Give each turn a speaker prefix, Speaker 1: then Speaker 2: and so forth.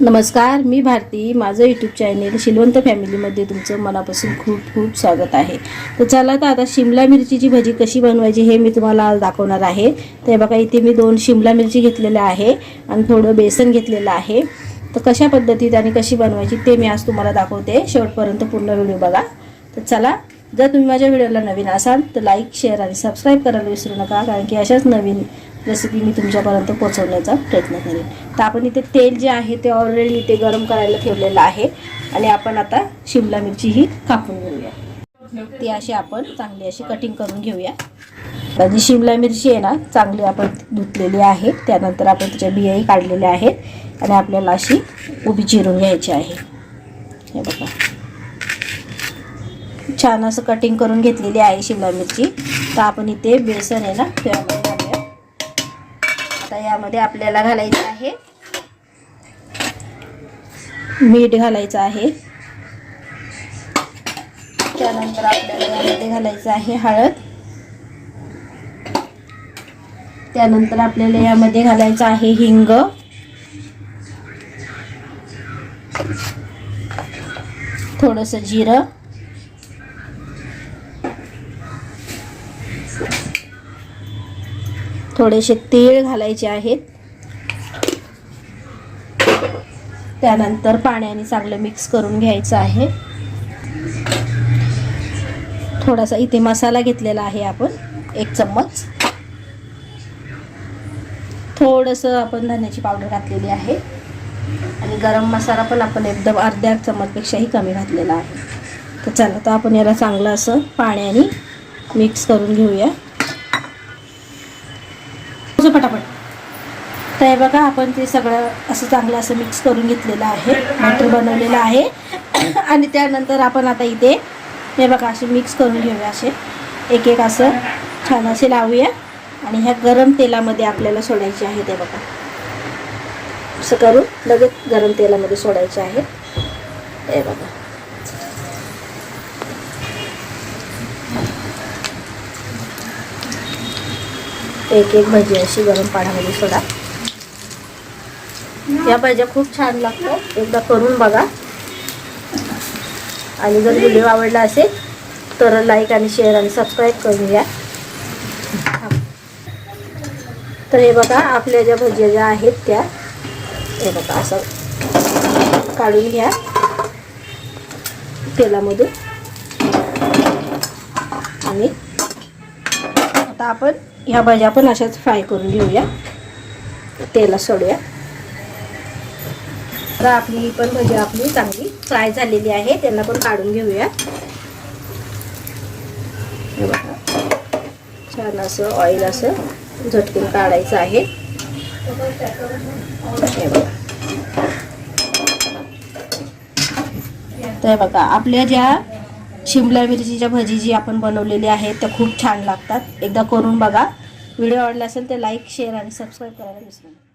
Speaker 1: नमस्कार मी भारती. माझं YouTube channel Shilwant फॅमिलीमध्ये तुमचं मनापासून खूप खूप स्वागत आहे. तर चला तर आता शिमला मिरचीची भजी कशी बनवायची हे मी तुम्हाला आज दाखवणार आहे. ते बघा इथे मी दोन शिमला मिरची घेतलेल्या आहे आणि थोडं बेसन घेतलेलं आहे. तर कशा पद्धतीत आणि कशी बनवायची ते मी आज तुम्हाला दाखवते. शेवटपर्यंत पूर्ण व्हिडिओ बघा. तर चला जर तुम्ही माझ्या व्हिडिओला नवीन असाल तर लाईक शेअर आणि सबस्क्राईब करायला विसरू नका कारण की अशाच नवीन रेसिपी मी तुमच्यापर्यंत पोचवण्याचा प्रयत्न करेन. तर आपण इथे तेल जे आहे ते ऑलरेडी इथे गरम करायला ठेवलेलं आहे. आणि आपण आता शिमला मिरची ही कापून घेऊया. ती अशी आपण चांगली अशी कटिंग करून घेऊया. जी शिमला मिरची आहे ना चांगली आपण धुतलेली आहे. त्यानंतर आपण त्याच्या बियाही काढलेल्या आहेत. आणि आपल्याला अशी उभी चिरून घ्यायची आहे. हे बघा. छान असं कटिंग करून घेतलेली आहे शिमला मिरची. तर आपण इथे बेसन आहे ना त्यामध्ये आता यामध्ये आपल्याला घालायचं आहे. मीठ घालायचं आहे. त्यानंतर आपल्याला यामध्ये घालायचं आहे हळद. त्यानंतर आपल्याला यामध्ये घालायचं आहे हिंग. थोडंसं जिरं. थोडेसे तीळ घालायचे आहेत. त्यानंतर पाण्याने चांगलं मिक्स करून घ्यायचं आहे. थोडासा इथे मसाला घेतलेला आहे आपण एक चम्मच. थोडंसं आपण धन्याची पावडर घातलेली आहे. आणि गरम मसाला पण आपण एकदम अर्ध्या चम्मचपेक्षाही कमी घातलेला आहे. तर चला तर आपण याला चांगलं असं पाण्याने मिक्स करून घेऊया असं पटापट तर हे बघा आपण ते सगळं असं चांगलं असं मिक्स करून घेतलेलं आहे. बॅटर बनवलेलं आहे. आणि त्यानंतर आपण आता इथे हे बघा असे मिक्स करून घेऊया असे. एक एक असं छान असे लावूया. आणि ह्या गरम तेलामध्ये आपल्याला सोडायचे आहे ते बघा. असं करून लगेच गरम तेलामध्ये सोडायचे आहे हे बघा. एक एक भजी अशी गरम पाण्यामध्ये सोडा. ह्या भाज्या खूप छान लागतात एकदा करून बघा. आणि जर व्हिडिओ आवडला असेल तर लाईक आणि शेअर आणि सबस्क्राईब करून घ्या. तर हे बघा आपल्या ज्या भज्या ज्या आहेत त्या हे बघा असं काढून घ्या. तेलामधून. आणि आता आपण ह्या भाज्या पण अशाच फ्राय करून घेऊया. तेला सोडूया. तर आपली पण भजी आपली चांगली फ्राय झालेली आहे. त्यांना पण काढून घेऊया. छान असं ऑइल असं झटकून काढायचं आहे. बघा. तर बघा आपल्या ज्या शिमला मिरचीच्या भजी जी आपण बनवलेली आहे त्या खूप छान लागतात. एकदा करून बघा. व्हिडिओ आवडला असेल तर लाईक शेअर आणि सबस्क्राईब करायला विसरू नका.